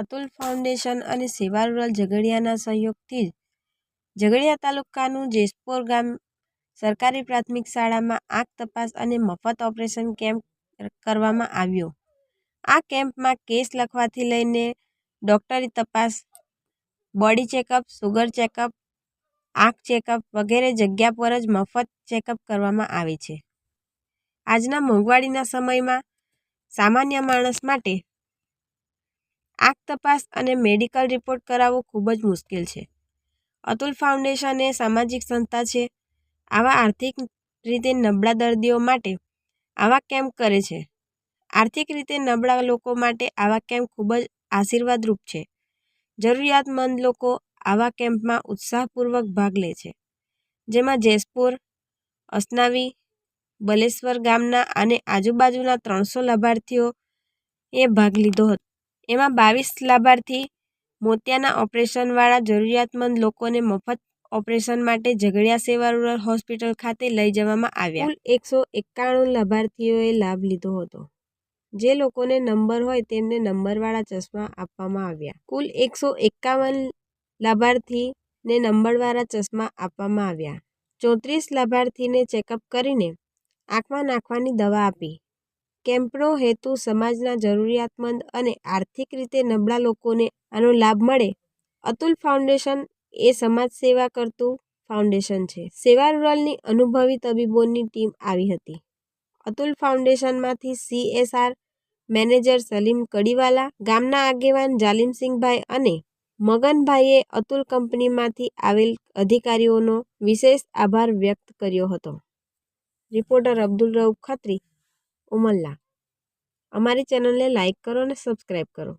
Atul foundation અને સેવા rural ઝઘડિયાના સહયોગથી ઝઘડિયા તાલુકાનું જેસપોર ગામ સરકારી પ્રાથમિક શાળામાં આંખ તપાસ અને મફત ઓપરેશન કેમ્પ કરવામાં આવ્યો. આ કેમ્પમાં કેસ લખવાથી લઈને ડૉક્ટરી તપાસ, બોડી ચેકઅપ, સુગર ચેકઅપ, આંખ ચેકઅપ વગેરે જગ્યા પર જ મફત ચેકઅપ કરવામાં આવે છે. આજના મોંઘવારીના સમયમાં સામાન્ય માણસ માટે આંખ તપાસ અને મેડિકલ રિપોર્ટ કરાવવો ખૂબ જ મુશ્કેલ છે. અતુલ ફાઉન્ડેશન એ સામાજિક સંસ્થા છે. આવા આર્થિક રીતે નબળા દર્દીઓ માટે આવા કેમ્પ કરે છે. આર્થિક રીતે નબળા લોકો માટે આવા કેમ્પ ખૂબ જ આશીર્વાદરૂપ છે. જરૂરિયાતમંદ લોકો આવા કેમ્પમાં ઉત્સાહપૂર્વક ભાગ લે છે. જેમાં જેસપુર, અસનાવી, બલેશ્વર ગામના અને આજુબાજુના ત્રણસો લાભાર્થીઓ એ ભાગ લીધો હતો. એમાં બાવીસ લાભાર્થી મોતિયાના ઓપરેશનવાળા જરૂરિયાતમંદ લોકોને મફત ઓપરેશન માટે ઝઘડિયા સેવા રૂરલ હોસ્પિટલ ખાતે લઈ જવામાં આવ્યા. એકસો એકાણું લાભાર્થીઓએ લાભ લીધો હતો. જે લોકોને નંબર હોય તેમને નંબરવાળા ચશ્મા આપવામાં આવ્યા. કુલ એકસો એકાવન લાભાર્થીને નંબરવાળા ચશ્મા આપવામાં આવ્યા. ચોત્રીસ લાભાર્થીને ચેકઅપ કરીને આંખમાં નાખવાની દવા આપી. કેમ્પનો હેતુ સમાજના જરૂરિયાતમંદ અને આર્થિક રીતે નબળા લોકોને આનો લાભ મળે. અતુલ ફાઉન્ડેશન એ સમાજ સેવા કરતું ફાઉન્ડેશન છે. સેવા રૂરલની અનુભવી તબીબોની ટીમ આવી હતી. અતુલ ફાઉન્ડેશનમાંથી સીએસઆર મેનેજર સલીમ કડીવાલા, ગામના આગેવાન જાલિમસિંહભાઈ અને મગનભાઈએ અતુલ કંપનીમાંથી આવેલ અધિકારીઓનો વિશેષ આભાર વ્યક્ત કર્યો હતો. રિપોર્ટર અબ્દુલ રઉફ ખત્રી ઉમલ્લા. અમારી ચેનલને લાઇક કરો અને સબસ્ક્રાઇબ કરો.